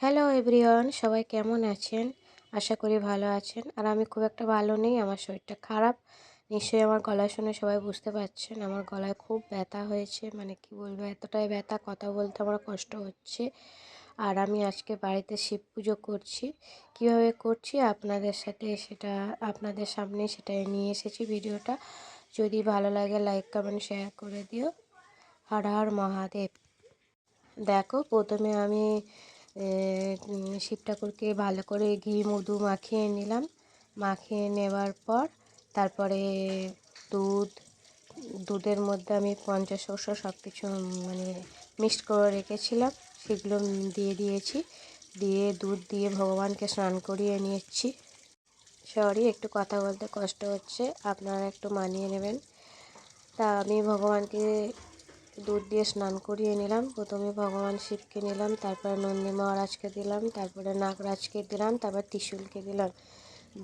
Hello everyone সবাই কেমন আছেন? আশা করি ভালো আছেন। আর আমি খুব একটা ভালো নেই, আমার শরীরটা খারাপ। নিশ্চয়ই আমার গলা শুনে সবাই বুঝতে পারছেন, আমার গলায় খুব ব্যথা হয়েছে। মানে কি বলব, এতটাই ব্যথা, কথা বলতে আমার কষ্ট হচ্ছে। আর আমি আজকে বাড়িতে শিব পুজো করছি। কীভাবে করছি? আপনাদের সাথে সেটা, আপনাদের সামনে সেটা নিয়ে এসেছি ভিডিওটা। যদি ভালো লাগে লাইক কমেন্ট শেয়ার করে দিও। হর হর মহাদেব। দেখো, প্রথমে আমি শিব ঠাকুরকে ভালো করে ঘি, মধু মাখিয়ে নিলাম। মাখিয়ে নেওয়ার পর তারপরে দুধ, দুধের মধ্যে আমি পঞ্চশস্য সব কিছু মানে মিক্সড করে রেখেছিলাম। সেগুলো দিয়ে দিয়েছি। দিয়ে দুধ দিয়ে ভগবানকে স্নান করিয়ে নিয়েছি। সরি, একটু কথা বলতে কষ্ট হচ্ছে। আপনারা একটু মানিয়ে নেবেন। তা আমি ভগবানকে দুধ দিয়ে স্নান করিয়ে নিলাম। প্রথমে ভগবান শিবকে নিলাম, তারপরে নন্দী মহারাজকে দিলাম, তারপরে নাগরাজকে দিলাম, তারপর ত্রিশুলকে দিলাম।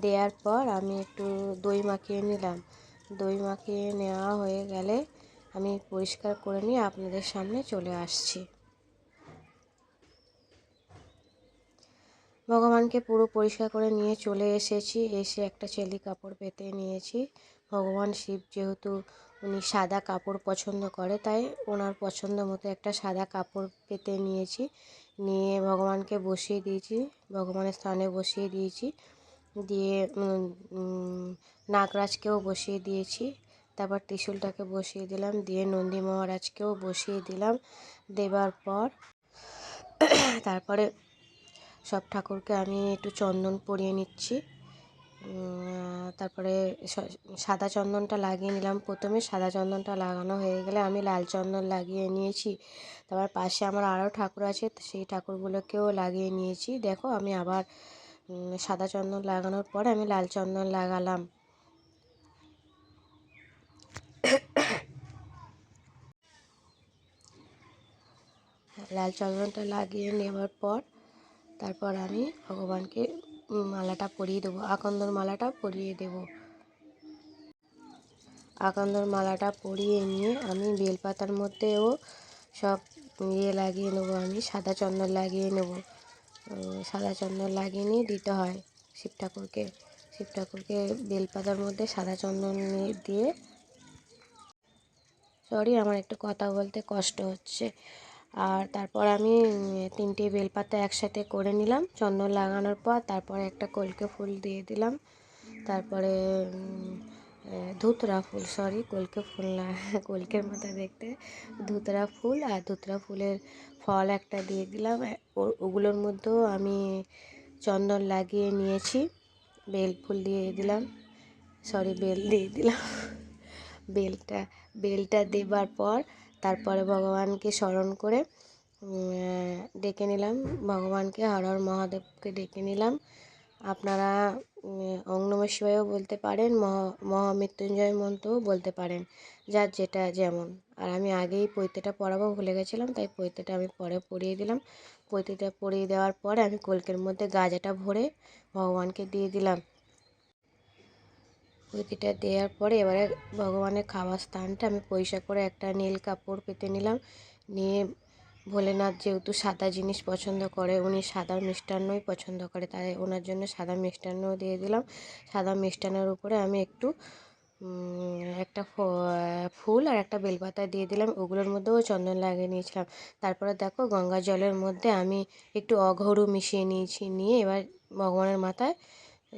দেওয়ার পর আমি একটু দই মাখিয়ে নিলাম। দই মাখিয়ে নেওয়া হয়ে গেলে আমি পরিষ্কার করে নিয়ে আপনাদের সামনে চলে আসছি। ভগবানকে পুরো পরিষ্কার করে নিয়ে চলে এসেছি। এসে একটা চেলি কাপড় পেতে নিয়েছি। ভগবান শিব যেহেতু উনি সাদা কাপড় পছন্দ করে, তাই ওনার পছন্দ মতো একটা সাদা কাপড় পেতে নিয়েছি। নিয়ে ভগবানকে বসিয়ে দিয়েছি, ভগবানের স্থানে বসিয়ে দিয়েছি। দিয়ে নাগরাজকেও বসিয়ে দিয়েছি। তারপর ত্রিশুলটাকে বসিয়ে দিলাম, দিয়ে নন্দী মহারাজকেও বসিয়ে দিলাম দেবার পর। তারপরে সব ঠাকুরকে আমি একটু চন্দন পরিয়ে নিচ্ছি। তারপরে সাদা চন্দনটা লাগিয়ে নিলাম। প্রথমে সাদা চন্দনটা লাগানো হয়ে গেলে আমি লাল চন্দন লাগিয়ে নিয়েছি। তারপর পাশে আমার আরও ঠাকুর আছে সেই ঠাকুরগুলোকেও লাগিয়ে নিয়েছি। দেখো আমি আবার সাদা চন্দন লাগানোর পরে আমি লাল চন্দন লাগালাম। লাল চন্দনটা লাগিয়ে নেওয়ার পর, তারপর আমি ভগবানকে মালাটা পরিয়ে দেবো। আকন্দর মালাটা পরিয়ে দেবো। আকন্দর মালাটা পরিয়ে নিয়ে আমি বেলপাতার মধ্যেও সব ইয়ে লাগিয়ে নেব, আমি সাদা চন্দন লাগিয়ে নেব। সাদা চন্দন লাগিয়ে নিয়ে দিতে হয় শিব ঠাকুরকে। শিব ঠাকুরকে বেলপাতার মধ্যে সাদা চন্দন দিয়ে, সরি, আমার একটু কথা বলতে কষ্ট হচ্ছে। আর তারপর আমি তিনটে বেলপাতা একসাথে করে নিলাম। চন্দন লাগানোর পর তারপরে একটা কলকে ফুল দিয়ে দিলাম। তারপরে ধুতরা ফুল সরি কলকে ফুল না, কলকের মতো দেখতে। ধুতরা ফুল আর ধুতরা ফুলের ফল একটা দিয়ে দিলাম। ওগুলোর মধ্যেও আমি চন্দন লাগিয়ে নিয়েছি। বেল ফুল দিয়ে দিলাম। সরি বেল দিয়ে দিলাম। বেলটা বেলটা দেবার পর তারপরে ভগবানকে স্মরণ করে ডেকে নিলাম। ভগবানকে, হর হর মহাদেবকে ডেকে নিলাম। আপনারা ওং নম শিবায়ও বলতে পারেন, মহা, মহামৃত্যুঞ্জয় মন্ত্রও বলতে পারেন, যার যেটা যেমন। আর আমি আগেই পৈতেটা পড়াবো, ভুলে গেছিলাম, তাই পৈতেটা আমি পরে পড়িয়ে দিলাম। পৈতেটা পড়িয়ে দেওয়ার পরে আমি কলকের মধ্যে গাজাটা ভরে ভগবানকে দিয়ে দিলাম। পুঁতিটা দেওয়ার পরে এবারে ভগবানের খাওয়ার স্থানটা আমি পয়সা করে একটা নীল কাপড় পেতে নিলাম। নিয়ে ভোলেনাথ যেহেতু সাদা জিনিস পছন্দ করে, উনি সাদা মিষ্টান্নই পছন্দ করে, তাই ওনার জন্য সাদা মিষ্টান্ন দিয়ে দিলাম। সাদা মিষ্টান্নের উপরে আমি একটু একটা ফুল আর একটা বেলপাতা দিয়ে দিলাম। ওগুলোর মধ্যেও চন্দন লাগিয়ে নিয়েছিলাম। তারপরে দেখো গঙ্গা জলের মধ্যে আমি একটু অঘরু মিশিয়ে নিয়েছি, নিয়ে এবার ভগবানের মাথায়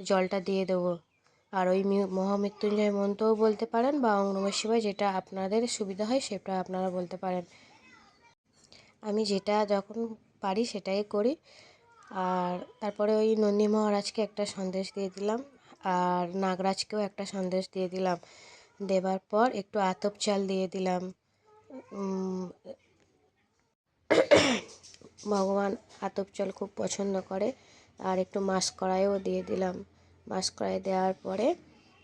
জলটা দিয়ে দেবো। আর ওই মহামৃত্যুঞ্জয় মন্ত্রও বলতে পারেন বা অং নম শিবায় যেটা আপনাদের সুবিধা হয় সেটা আপনারা বলতে পারেন। আমি যেটা যখন পারি সেটাই করি। আর তারপরে ওই নন্দী মহারাজকে একটা সন্দেশ দিয়ে দিলাম আর নাগরাজকেও একটা সন্দেশ দিয়ে দিলাম। দেবার পর একটু আতপ চাল দিয়ে দিলাম। ভগবান আতপ চাল খুব পছন্দ করে। আর একটু মাছ কড়াইও দিয়ে দিলাম। মাছ কড়াই দেওয়ার পরে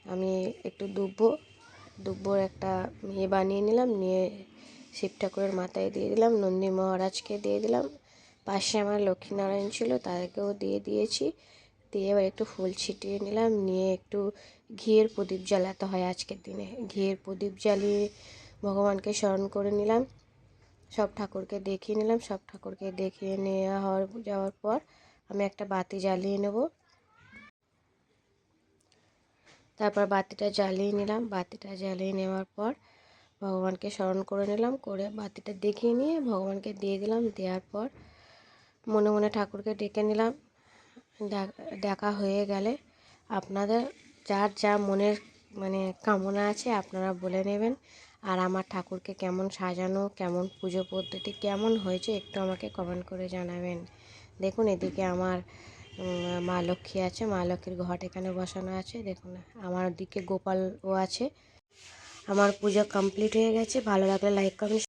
আমি একটু দুব্বো, দুব্বোর একটা ইয়ে বানিয়ে নিলাম, নিয়ে শিব ঠাকুরের মাথায় দিয়ে দিলাম, নন্দী মহারাজকে দিয়ে দিলাম। পাশে আমার লক্ষ্মীনারায়ণ ছিল তাদেরকেও দিয়ে দিয়েছি। দিয়ে এবার একটু ফুল ছিটিয়ে নিলাম, নিয়ে একটু ঘিয়ের প্রদীপ জ্বালাতে হয় আজকের দিনে। ঘিয়ের প্রদীপ জ্বালিয়ে ভগবানকে স্মরণ করে নিলাম। সব ঠাকুরকে দেখিয়ে নিলাম। সব ঠাকুরকে দেখিয়ে নেওয়া হওয়ার যাওয়ার পর আমি একটা বাতি জ্বালিয়ে নেব। তারপর বাতিটা জ্বালিয়ে নিলাম। বাতিটা জ্বালিয়ে নেওয়ার পর ভগবানকে স্মরণ করে নিলাম, করে বাতিটা দেখিয়ে নিয়ে ভগবানকে দিয়ে দিলাম। দেওয়ার পর মনে মনে ঠাকুরকে ডেকে নিলাম। ডাকা হয়ে গেলে আপনাদের যার যা মনের মানে কামনা আছে আপনারা বলে নেবেন। আর আমার ঠাকুরকে কেমন সাজানো, কেমন পুজো পদ্ধতি, কেমন হয়েছে একটু আমাকে কমেন্ট করে জানাবেন। দেখুন, এদিকে আমার মা লক্ষ্মী আছে, মা লক্ষ্মীর ঘট এখানে বসানো আছে। দেখুন, আমার দিকে গোপালও আছে। আমার পূজা কমপ্লিট হয়ে গেছে। ভালো লাগলে লাইক কমেন্ট